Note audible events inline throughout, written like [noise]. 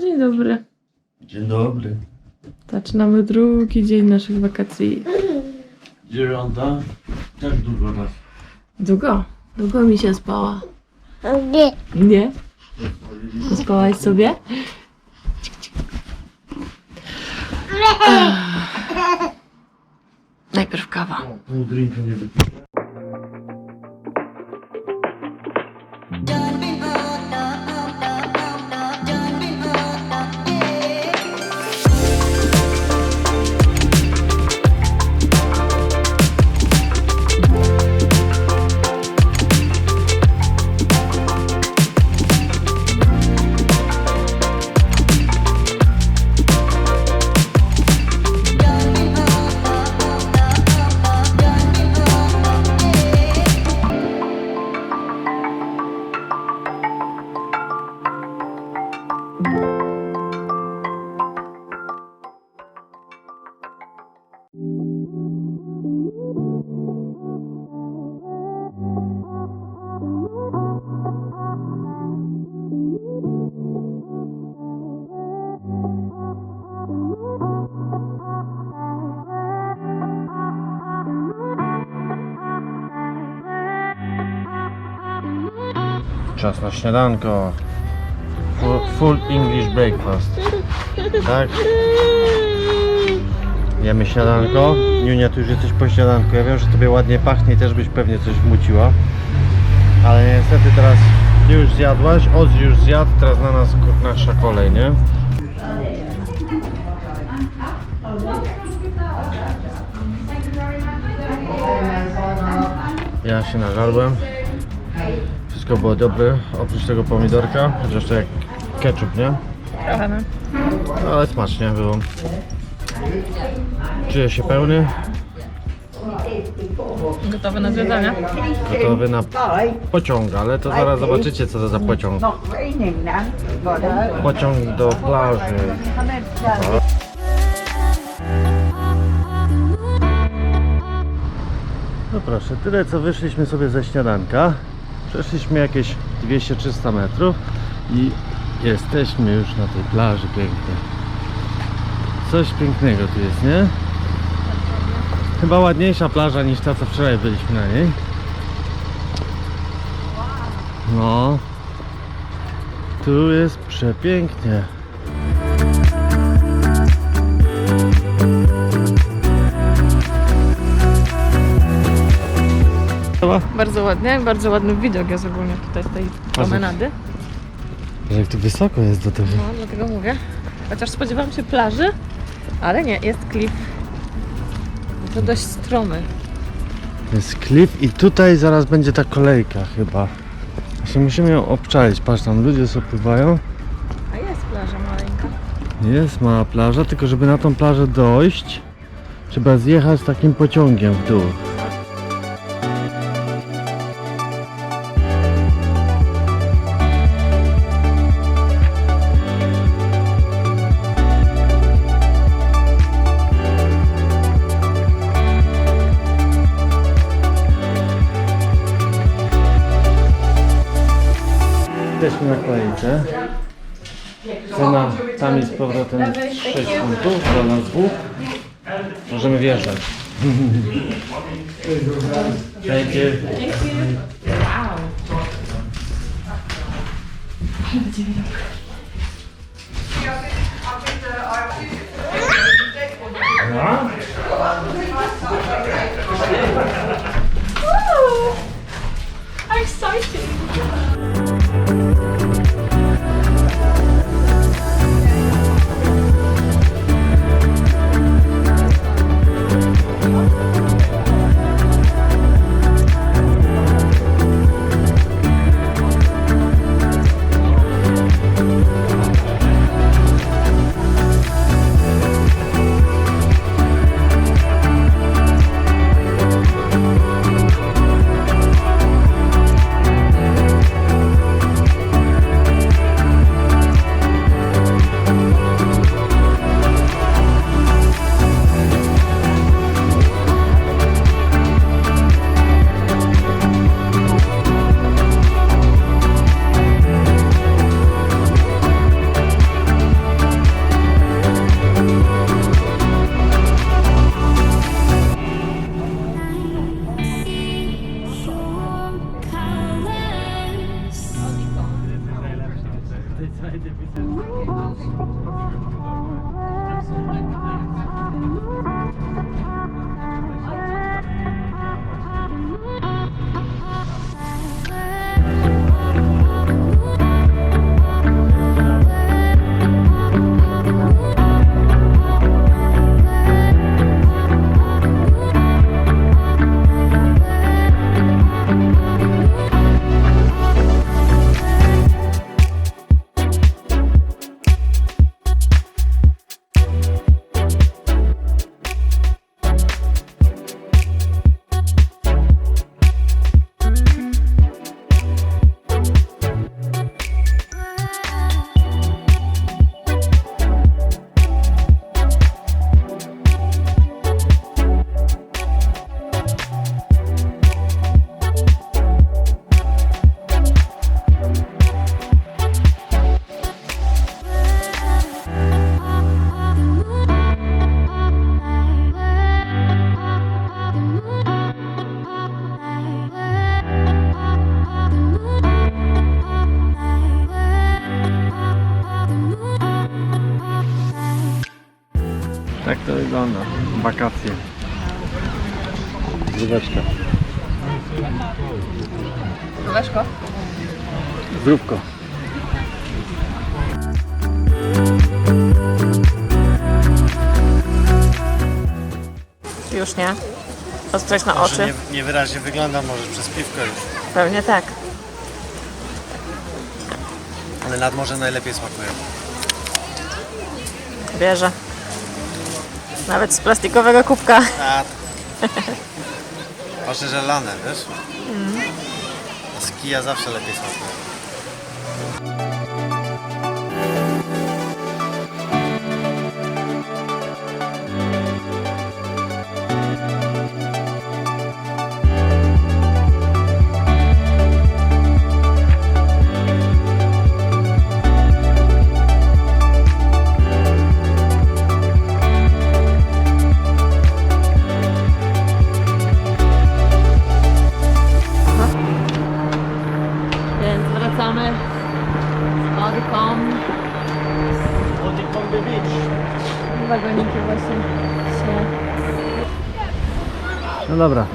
dzień dobry. Dzień dobry. Zaczynamy drugi dzień naszych wakacji. Dziewiąta. Jak dużo nas? Długo, długo mi się spała. Nie. Nie? Spałaś sobie? Najpierw kawa. Pół drinka nie wypiję. Czas na śniadanko. Full, full English breakfast. Tak? Jemy śniadanko. Junia, ty już jesteś po śniadanku. Ja wiem, że tobie ładnie pachnie i też byś pewnie coś wmuciła. Ale niestety teraz już zjadłaś, Oz już zjadł, teraz na nas nasza kolej, nie? Ja się nażarłem. Wszystko było dobre, oprócz tego pomidorka, chociaż to jak ketchup, nie? Trochę, no. No, ale smacznie było. Czuję się pełny, Gotowy na zwiedzanie? gotowy na pociąg, ale to zaraz zobaczycie co to za pociąg. Pociąg do plaży. No proszę, tyle co wyszliśmy sobie ze śniadanka. Przeszliśmy jakieś 200-300 metrów i jesteśmy już na tej plaży pięknej. Coś pięknego tu jest, nie? Chyba ładniejsza plaża niż ta, co wczoraj byliśmy na niej. No. Tu jest przepięknie. Bardzo ładnie, bardzo ładny widok jest ogólnie tutaj z tej promenady. Jak tu wysoko jest do tego. No, dlatego mówię. Chociaż spodziewałam się plaży, ale nie, jest klif. To dość stromy. Jest klif i tutaj zaraz będzie ta kolejka chyba. Właśnie musimy ją obczaić. Patrz, tam ludzie sobie pływają. A jest plaża maleńka. Jest mała plaża, tylko żeby na tą plażę dojść, trzeba zjechać takim pociągiem w dół. tu naklejce. Cena tam jest z powrotem 6 funtów dla nas dwóch. Możemy wjeżdżać. Thank you. No? Exciting! Bye. Tak to wygląda. Wakacje. Zdróweczka. Leszko? Zdrówko. Już nie. Ostrość na oczy. Nie, niewyraźnie wygląda może przez piwko już, Pewnie tak. ale nad morze najlepiej smakuje. Bierze. Nawet z plastikowego kubka. A, Patrzę, że lane, wiesz? A z kija zawsze lepiej smakuje. Dobra,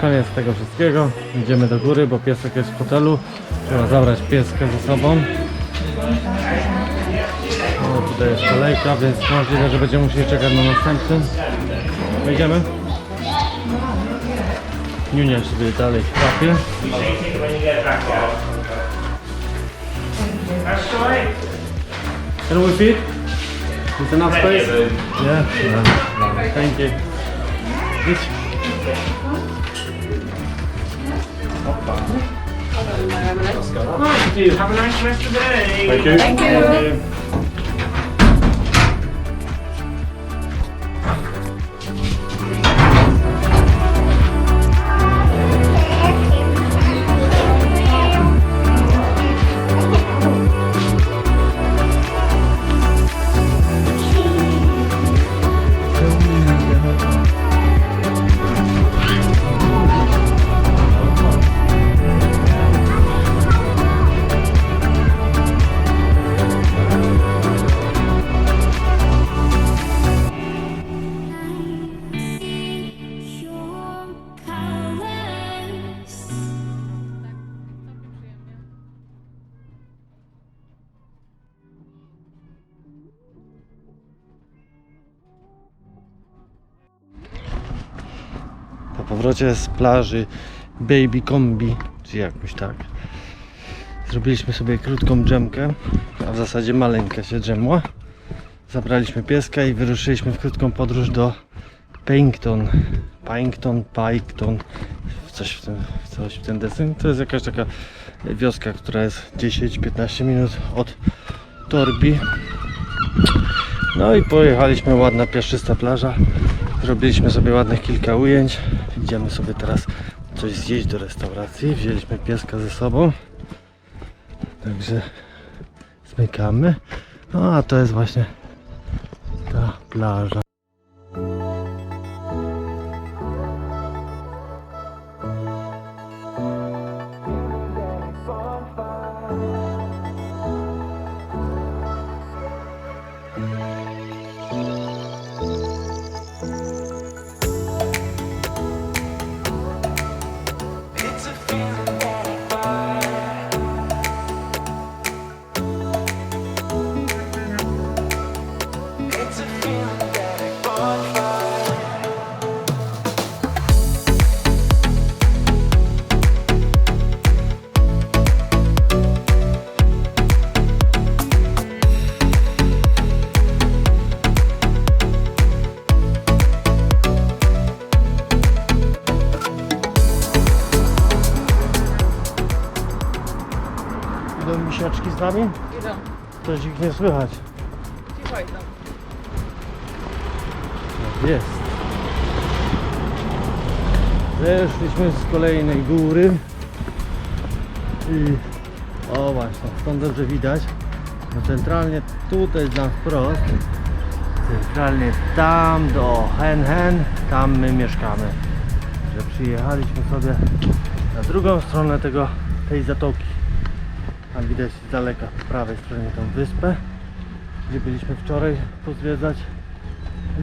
koniec tego wszystkiego. Idziemy do góry, bo piesek jest w hotelu. Trzeba zabrać pieskę ze sobą. Tutaj jest kolejka, więc możliwe, że będziemy musieli czekać na następny. Wejdziemy. Junia sobie dalej w kapie. Can we fit? Is enough space? Yeah. yeah. Thank you. Have a nice rest of the day. Thank you. your powrocie z plaży Baby Kombi, czy jakoś tak. Zrobiliśmy sobie krótką dżemkę, a w zasadzie maleńka się dżemła. Zabraliśmy pieska i wyruszyliśmy w krótką podróż do Paddington. Paddington, Piketon, coś w, tym, coś w ten deseń. To jest jakaś taka wioska, która jest 10-15 minut od Torbi. No i pojechaliśmy, ładna piaszczysta plaża. Zrobiliśmy sobie ładnych kilka ujęć. Idziemy sobie teraz coś zjeść do restauracji. Wzięliśmy pieska ze sobą. Także zmykamy. No a to jest właśnie ta plaża. Idą misiaczki z nami? Idą. Coś ich nie słychać. Jest. Zeszliśmy z kolejnej góry. I o właśnie, stąd dobrze widać. No centralnie tutaj na wprost. Centralnie tam do Hen Hen, tam my mieszkamy. Że przyjechaliśmy sobie na drugą stronę tego, tej zatoki. Tam widać z daleka po prawej stronie tą wyspę, gdzie byliśmy wczoraj pozwiedzać.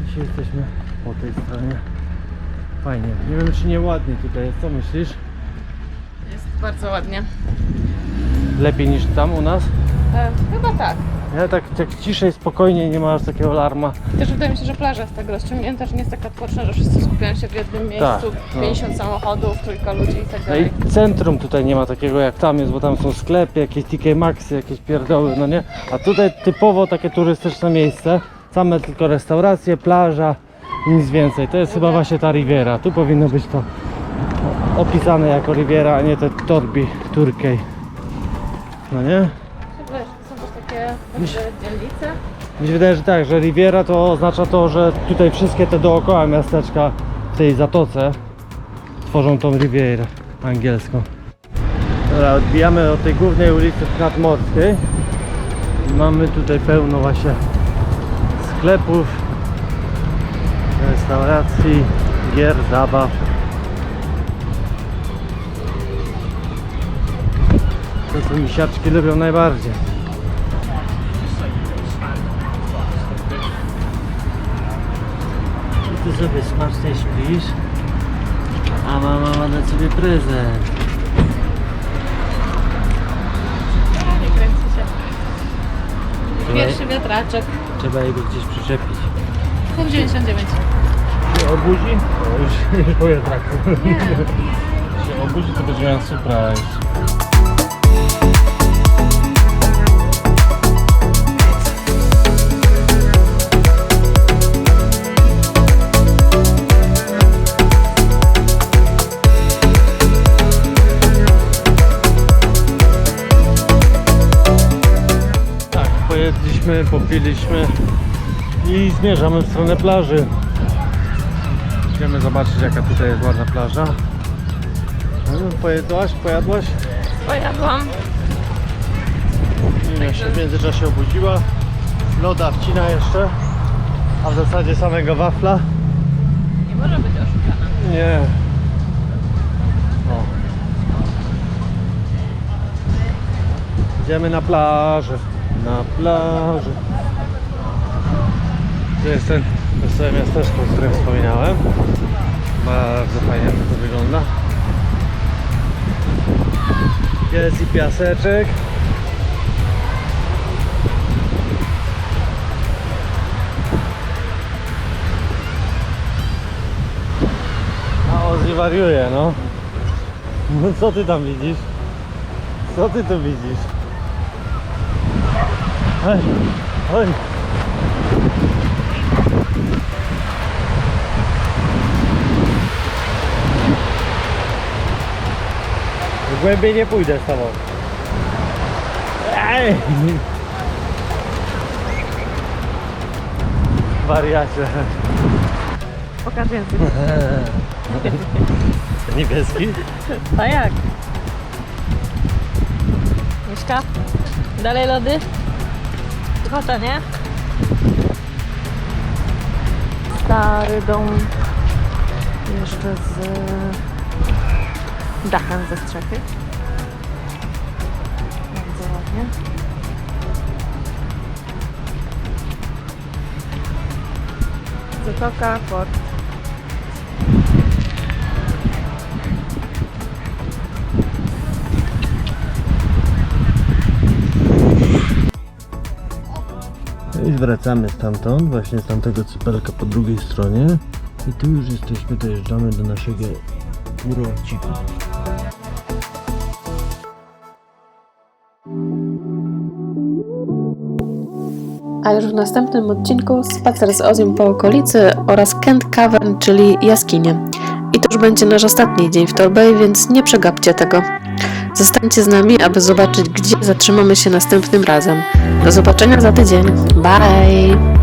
Dzisiaj jesteśmy po tej stronie. Fajnie. Nie wiem czy nie ładnie tutaj jest. Co myślisz? Jest bardzo ładnie. Lepiej niż tam u nas? E, chyba tak. Ja tak, tak ciszej, spokojniej, nie ma aż takiego alarma. Też wydaje mi się, że plaża jest tak rozciągnięta, że nie jest taka tłoczna, że wszyscy skupiają się w jednym miejscu, Tak, no. 50 samochodów, trójka ludzi i tak No dalej. i centrum tutaj nie ma takiego jak tam jest, bo tam są sklepy, jakieś TK Maxy, jakieś pierdoły, no nie? A tutaj typowo takie turystyczne miejsce. Same tylko restauracje, plaża nic więcej. To jest chyba właśnie ta Riviera. Tu powinno być to opisane jako Riviera, a nie te torbi Turkey. No nie? Są też takie dzielnice. Mi się wydaje, że tak, że Riviera to oznacza to, że tutaj wszystkie te dookoła miasteczka w tej zatoce tworzą tą Rivierę angielską. Dobra, odbijamy od tej głównej ulicy Nadmorskiej. Mamy tutaj pełno właśnie sklepów, restauracji, gier, zabaw. To co misiaczki lubią najbardziej. I ty sobie smacznie śpisz, a mama ma dla ciebie prezent. Pierwszy wiatraczek. Trzeba jego gdzieś przyczepić. Punkt 99. się obudzi? O, już, już po wiatraku. się obudzi, to będzie miał surprise. Popiliśmy i zmierzamy w stronę plaży. Idziemy zobaczyć jaka tutaj jest ładna plaża. No, Pojedłaś? Pojadłaś? Pojadłam. Nina się w międzyczasie obudziła. Loda wcina jeszcze. A w zasadzie samego wafla. Nie może być oszukana. Nie. O. Idziemy na plażę. Na plażę. To jest ten wesołe miasteczko, o którym wspominałem. Bardzo fajnie to wygląda. Jest i piaseczek. A Ozzy wariuje, no. No co ty tam widzisz? Co ty tu widzisz? Oj, oj. Głębiej nie pójdę z tobą. Ej! Wariacie. Pokaż język. [laughs] Niebieski? A jak? Mieszka? Dalej lody? Ochota, nie? Stary dom. Jeszcze z dachem ze strzechy. Bardzo ładnie. Zatoka, port. Wracamy stamtąd, właśnie z tamtego cypelka po drugiej stronie. I tu już jesteśmy, dojeżdżamy do naszego urociku. A już w następnym odcinku spacer z Ozim po okolicy oraz Kent Cavern, czyli jaskinie. I to już będzie nasz ostatni dzień w Torbay, więc nie przegapcie tego. Zostańcie z nami, aby zobaczyć, gdzie zatrzymamy się następnym razem. Do zobaczenia za tydzień. Bye!